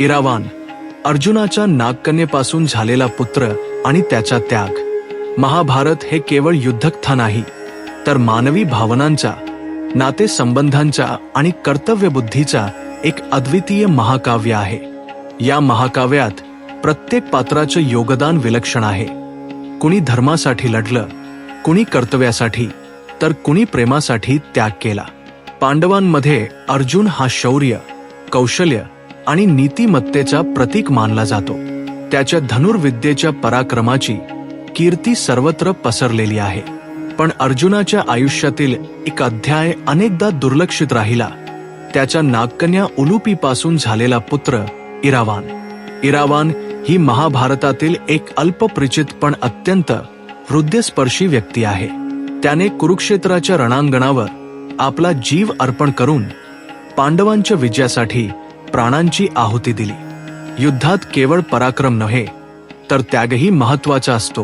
इरावान अर्जुनाच्या नागकन्येपासून झालेला पुत्र आणि त्याचा त्याग. महाभारत हे केवळ युद्धकथा नाही तर मानवी भावनांचा नातेसंबंधांचा आणि कर्तव्यबुद्धीचा एक अद्वितीय महाकाव्य आहे. या महाकाव्यात प्रत्येक पात्राचं योगदान विलक्षण आहे. कुणी धर्मासाठी लढलं कुणी कर्तव्यासाठी तर कुणी प्रेमासाठी त्याग केला. पांडवांमध्ये अर्जुन हा शौर्य कौशल्य आणि नीतिमत्तेचा प्रतीक मानला जातो. त्याच्या धनुर्विद्येच्या पराक्रमाची कीर्ती सर्वत्र पसरलेली आहे. पण अर्जुनाच्या आयुष्यातील एक अध्याय अनेकदा दुर्लक्षित राहिला. त्याच्या नागकन्या उलुपीपासून झालेला पुत्र इरावान. इरावान ही महाभारतातील एक अल्पपरिचित पण अत्यंत हृदयस्पर्शी व्यक्ती आहे. त्याने कुरुक्षेत्राच्या रणांगणावर आपला जीव अर्पण करून पांडवांच्या विजयासाठी प्राणांची आहुती दिली. युद्धात केवळ पराक्रम नव्हे तर त्यागही महत्त्वाचा असतो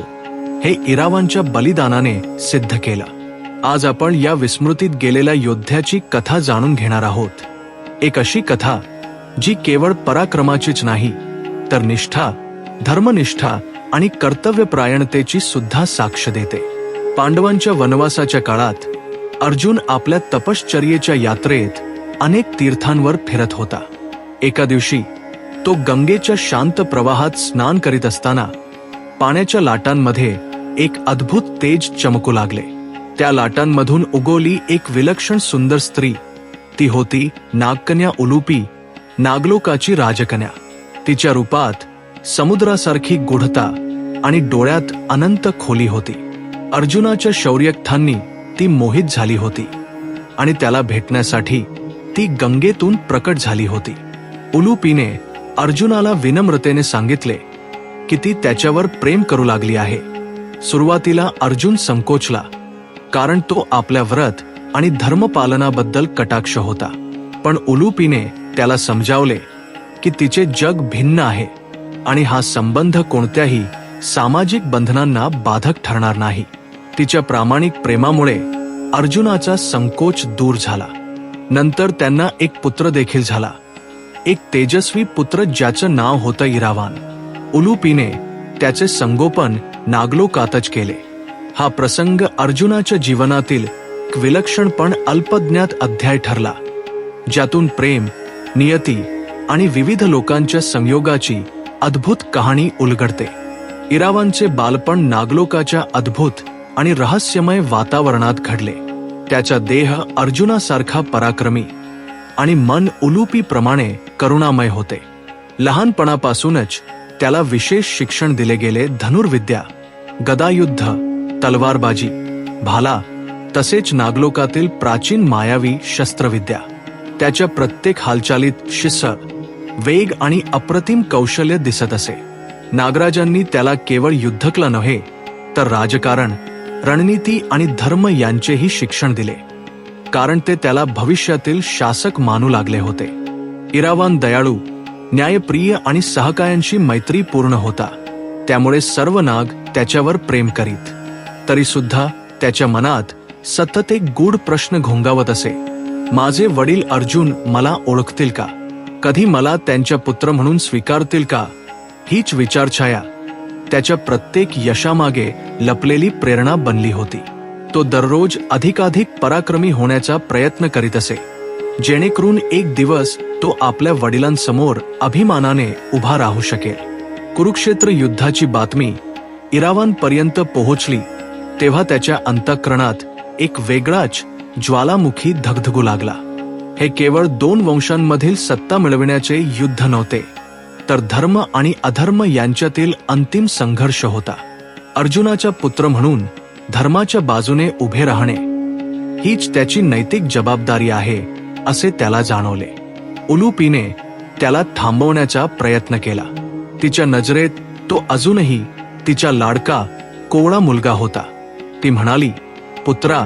हे इरावांच्या बलिदानाने सिद्ध केलं. आज आपण या विस्मृतीत गेलेल्या योद्ध्याची कथा जाणून घेणार आहोत. एक अशी कथा जी केवळ पराक्रमाचीच नाही तर निष्ठा धर्मनिष्ठा आणि कर्तव्यप्रायणतेची सुद्धा साक्ष देते. पांडवांच्या वनवासाच्या काळात अर्जुन आपल्या तपश्चर्येच्या यात्रेत अनेक तीर्थांवर फिरत होता. एका दिवशी तो गंगेच्या शांत प्रवाहात स्नान करीत असताना पाण्याच्या लाटांमध्ये एक अद्भुत तेज चमकू लागले. त्या लाटांमधून उगवली एक विलक्षण सुंदर स्त्री. ती होती नागकन्या उलुपी नागलोकाची राजकन्या. तिच्या रूपात समुद्रासारखी गुढता आणि डोळ्यात अनंत खोली होती. अर्जुनाच्या शौर्यकथांनी ती मोहित झाली होती आणि त्याला भेटण्यासाठी ती गंगेतून प्रकट झाली होती. उलुपीने अर्जुनाला विनम्रतेने सांगितले की ती त्याच्यावर प्रेम करू लागली आहे. सुरुवातीला अर्जुन संकोचला कारण तो आपल्या व्रत आणि धर्मपालनाबद्दल कटाक्ष होता. पण उलुपीने त्याला समजावले की तिचे जग भिन्न आहे आणि हा संबंध कोणत्याही सामाजिक बंधनांना बाधक ठरणार नाही. तिच्या प्रामाणिक प्रेमामुळे अर्जुनाचा संकोच दूर झाला. नंतर त्यांना एक पुत्र देखील झाला. एक तेजस्वी पुत्र ज्याचं नाव होतं इरावान. उलुपीने त्याचे संगोपन नागलोकातच केले. हा प्रसंग अर्जुनाच्या जीवनातील विलक्षण पण अल्पज्ञात अध्याय ठरला. ज्यातून प्रेम नियती आणि विविध लोकांच्या संयोगाची अद्भुत कहाणी उलगडते. इरावांचे बालपण नागलोकाच्या अद्भुत आणि रहस्यमय वातावरणात घडले. त्याचा देह अर्जुनासारखा पराक्रमी आणि मन उलुपीप्रमाणे करुणामय होते. लहानपणापासूनच त्याला विशेष शिक्षण दिले गेले धनुर्विद्या गदायुद्ध तलवारबाजी भाला तसेच नागलोकातील प्राचीन मायावी शस्त्रविद्या. त्याच्या प्रत्येक हालचालीत शिस्त वेग आणि अप्रतिम कौशल्य दिसत असे. नागराजांनी त्याला केवळ युद्धकला नव्हे तर राजकारण रणनीती आणि धर्म यांचेही शिक्षण दिले. कारण ते त्याला भविष्यातील शासक मानू लागले होते. इरावान दयाळू न्यायप्रिय आणि सहकायांशी मैत्री पूर्ण होता. त्यामुळे सर्व नाग त्याच्यावर प्रेम करीत. तरी सुद्धा त्याच्या मनात सतत एक गूढ प्रश्न घोंगावत असे. माझे वडील अर्जुन मला ओळखतील का? कधी मला त्यांच्या पुत्र म्हणून स्वीकारतील का? हीच विचारछाया. त्याच्या प्रत्येक यशामागे लपलेली प्रेरणा बनली होती. तो दररोज अधिकाधिक पराक्रमी होण्याचा प्रयत्न करीत असे. जेणेकरून एक दिवस तो आपल्या वडिलांसमोर अभिमानाने उभा राहू शकेल. कुरुक्षेत्र युद्धाची बातमी इरावांपर्यंत पोहोचली तेव्हा त्याच्या अंतःकरणात एक वेगळाच ज्वालामुखी धगधगू लागला. हे केवळ दोन वंशांमधील सत्ता मिळविण्याचे युद्ध नव्हते तर धर्म आणि अधर्म यांच्यातील अंतिम संघर्ष होता. अर्जुनाचा पुत्र म्हणून धर्माच्या बाजूने उभे राहणे हीच त्याची नैतिक जबाबदारी आहे असे त्याला जाणवले. उलुपीने त्याला थांबवण्याचा प्रयत्न केला. तिच्या नजरेत तो अजूनही तिच्या लाडका कोवळा मुलगा होता. ती म्हणाली पुत्रा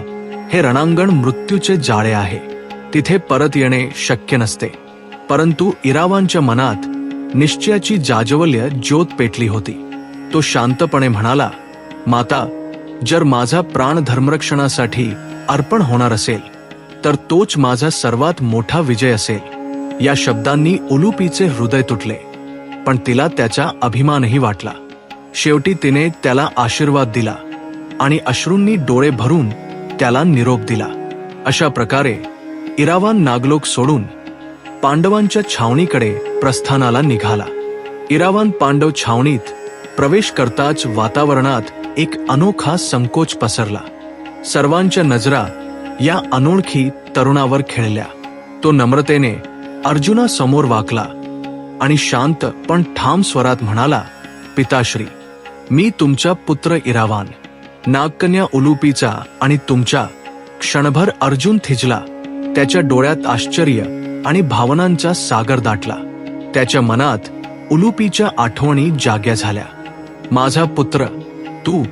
हे रणांगण मृत्यूचे जाळे आहे. तिथे परत येणे शक्य नसते. परंतु इरावांच्या मनात निश्चयाची जाजवल्य ज्योत पेटली होती. तो शांतपणे म्हणाला माता जर माझा प्राण धर्मरक्षणासाठी अर्पण होणार असेल तर तोच माझा सर्वात मोठा विजय असेल. या शब्दांनी उलुपीचे हृदय तुटले. पण तिला त्याचा अभिमानही वाटला. शेवटी तिने त्याला आशीर्वाद दिला. आणि अश्रूंनी डोळे भरून त्याला निरोप दिला. अशा प्रकारे इरावान नागलोक सोडून पांडवांच्या छावणीकडे प्रस्थानाला निघाला. इरावान पांडव छावणीत प्रवेश करताच वातावरणात एक अनोखा संकोच पसरला. सर्वांच्या नजरा या अनोळखी तरुणावर खेळल्या. तो नम्रतेने अर्जुना समोर वाकला आणि शांत पण ठाम स्वरात म्हणाला पिताश्री मी तुमचा पुत्र इरावान. नागकन्या उलुपीचा आणि तुमच्या क्षणभर अर्जुन थिजला. त्याच्या डोळ्यात आश्चर्य आणि भावनांचा सागर दाटला. त्याच्या मनात उलुपीच्या आठवणी जाग्या झाल्या. माझा पुत्र तू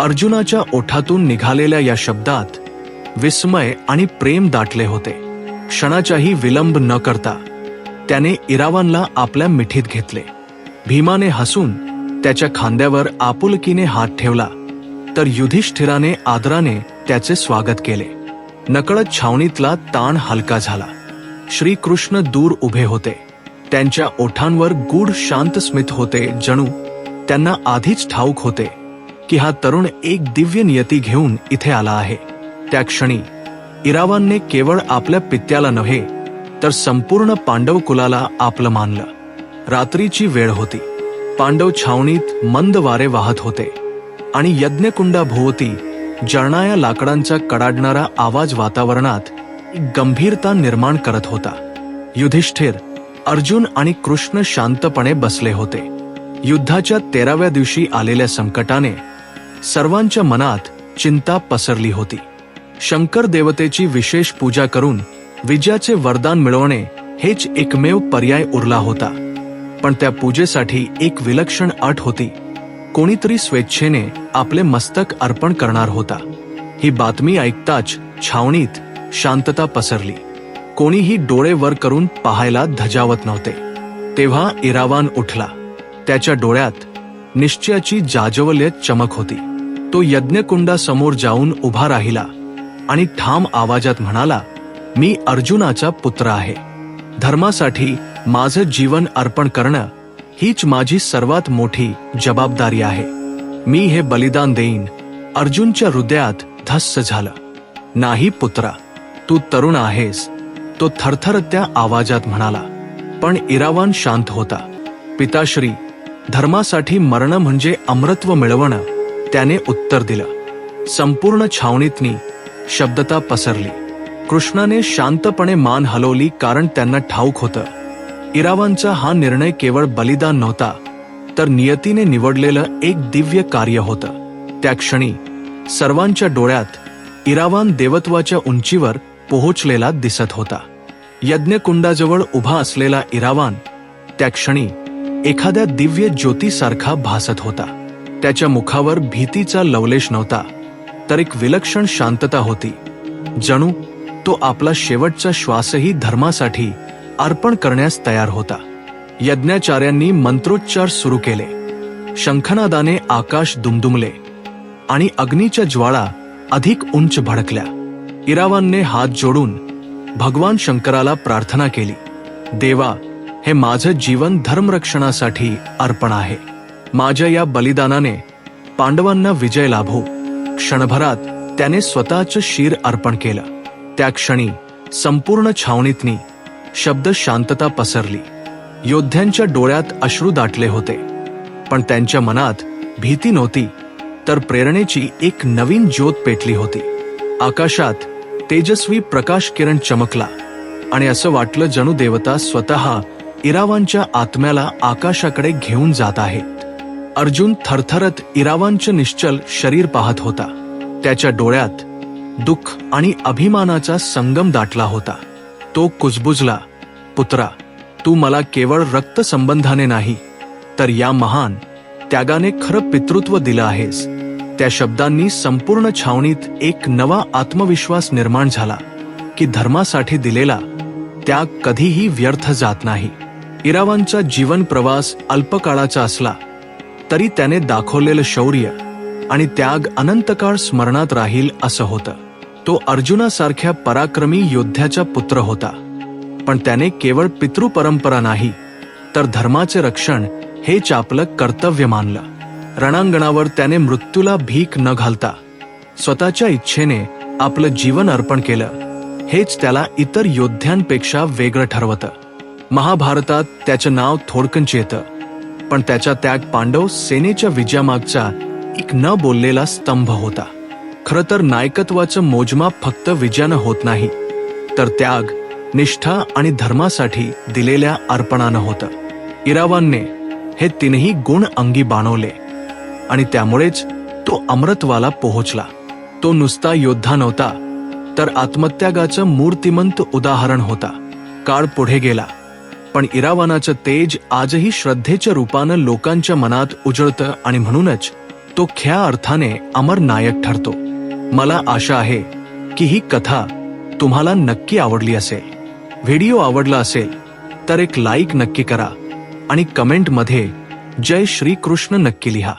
अर्जुनाच्या ओठातून निघालेल्या या शब्दात विस्मय आणि प्रेम दाटले होते. क्षणाचाही विलंब न करता त्याने इरावानला आपल्या मिठीत घेतले. भीमाने हसून त्याच्या खांद्यावर आपुलकीने हात ठेवला तर युधिष्ठिराने आदराने त्याचे स्वागत केले. नकळत छावणीतला ताण हलका झाला. श्रीकृष्ण दूर उभे होते. त्यांच्या ओठांवर गूढ शांत स्मित होते जणू. त्यांना आधीच ठाऊक होते की हा तरुण एक दिव्य नियती घेऊन इथे आला आहे. त्या क्षणी इरावानने केवळ आपल्या पित्याला नव्हे तर संपूर्ण पांडव कुलाला आपलं मानलं. रात्रीची वेळ होती. पांडव छावणीत मंद वारे वाहत होते. आणि यज्ञकुंडाभोवती जळणाया लाकडांचा कडाडणारा आवाज वातावरणात गंभीरता निर्माण करत होता. युधिष्ठिर अर्जुन आणि कृष्ण शांतपणे बसले होते. युद्धाच्या तेराव्या दिवशी आलेल्या संकटाने सर्वांच्या मनात चिंता पसरली होती. शंकर देवतेची विशेष पूजा करून विजयाचे वरदान मिळवणे हेच एकमेव पर्याय उरला होता. पण त्या पूजेसाठी एक विलक्षण अट होती. कोणीतरी स्वेच्छेने आपले मस्तक अर्पण करणार होता. ही बातमी ऐकताच छावणीत शांतता पसरली. कोणीही डोळे वर करून पाहायला धजावत नव्हते. तेव्हा इरावान उठला. त्याच्या डोळ्यात निश्चयाची जाजवल्य चमक होती. तो यज्ञकुंडासमोर जाऊन उभा राहिला. आणि ठाम आवाजात म्हणाला मी अर्जुनाचा पुत्र आहे. धर्मासाठी माझं जीवन अर्पण करणं हीच माझी सर्वात मोठी जबाबदारी आहे. मी हे बलिदान देईन. अर्जुनच्या हृदयात धस्स झालं. नाही पुत्रा तू तरुण आहेस. तो थरथरत्या आवाजात म्हणाला. पण इरावान शांत होता. पिताश्री धर्मासाठी मरण म्हणजे अमृत्व मिळवणं त्याने उत्तर दिलं. संपूर्ण छावणीतनी शब्दता पसरली. कृष्णाने शांतपणे मान हलवली कारण त्यांना ठाऊक होतं. इरावांचा हा निर्णय केवळ बलिदान नव्हता तर नियतीने निवडलेलं एक दिव्य कार्य होतं. त्या क्षणी सर्वांच्या डोळ्यात इरावान देवत्वाच्या उंचीवर पोहोचलेला दिसत होता. यज्ञकुंडाजवळ उभा असलेला इरावान त्या क्षणी एखाद्या दिव्य ज्योतीसारखा भासत होता. त्याच्या मुखावर भीतीचा लवलेश नव्हता. तर एक विलक्षण शांतता होती. जणू तो आपला शेवटचा श्वासही धर्मासाठी अर्पण करण्यास तयार होता. यज्ञाचार्यांनी मंत्रोच्चार सुरू केले. शंखनादाने आकाश दुमदुमले आणि अग्नीच्या ज्वाळा अधिक उंच भडकल्या. इरावानने हात जोडून भगवान शंकराला प्रार्थना केली देवा हे माझं जीवन धर्मरक्षणासाठी अर्पण आहे. माझ्या या बलिदानाने पांडवांना विजय लाभो. क्षणभरात त्याने स्वतःच शिर अर्पण केलं. त्या क्षणी संपूर्ण छावणीतनी शब्द शांतता पसरली. योद्ध्यांच्या डोळ्यात अश्रू दाटले होते. पण त्यांच्या मनात भीती नव्हती तर प्रेरणेची एक नवीन ज्योत पेटली होती. आकाशात तेजस्वी प्रकाश किरण चमकला आणि असं वाटलं जणू देवता स्वतः इरावांच्या आत्म्याला आकाशाकडे घेऊन जात आहेत अर्जुन थरथरत इरावांचे निश्चल शरीर पाहत होता. त्याच्या डोळ्यात दुःख आणि अभिमानाचा संगम दाटला होता. तो कुजबुजला पुत्रा तू मला केवळ रक्तसंबंधाने नाही तर या महान त्यागाने खरं पितृत्व दिलं आहेस. त्या शब्दांनी संपूर्ण छावणीत एक नवा आत्मविश्वास निर्माण झाला की धर्मासाठी दिलेला त्याग कधीही व्यर्थ जात नाही. इरावांचा जीवन प्रवास अल्पकाळाचा असला तरी त्याने दाखवलेलं शौर्य आणि त्याग अनंतकाळ स्मरणात राहील असं होतं. तो अर्जुनासारख्या पराक्रमी योद्ध्याचा पुत्र होता. पण त्याने केवळ पितृपरंपरा नाही तर धर्माचे रक्षण हेच आपलं कर्तव्य मानलं. रणांगणावर त्याने मृत्यूला भीक न घालता स्वतःच्या इच्छेने आपलं जीवन अर्पण केलं. हेच त्याला इतर योद्ध्यांपेक्षा वेगळं ठरवतं. महाभारतात त्याचं नाव थोडकंच येतं. पण त्याच्या त्याग पांडव सेनेच्या विजयामागचा एक न बोललेला स्तंभ होता. खरं तर नायकत्वाचं मोजमाप फक्त विजयानं होत नाही तर त्याग निष्ठा आणि धर्मासाठी दिलेल्या अर्पणानं होतं. इरावानने हे तीनही गुण अंगी बाणवले आणि त्यामुळेच तो अमृतवाला पोहोचला. तो नुसता योद्धा नव्हता तर आत्मत्यागाचं मूर्तिमंत उदाहरण होता. काळ पुढे गेला. पण इरावानाचं तेज आजही श्रद्धेच्या रूपानं लोकांच्या मनात उजळतं आणि म्हणूनच तो ख्या अर्थाने अमर नायक ठरतो. मला आशा आहे की ही कथा तुम्हाला नक्की आवडली असेल. व्हिडिओ आवडला असेल तर एक लाईक नक्की करा आणि कमेंटमध्ये जय श्रीकृष्ण नक्की लिहा.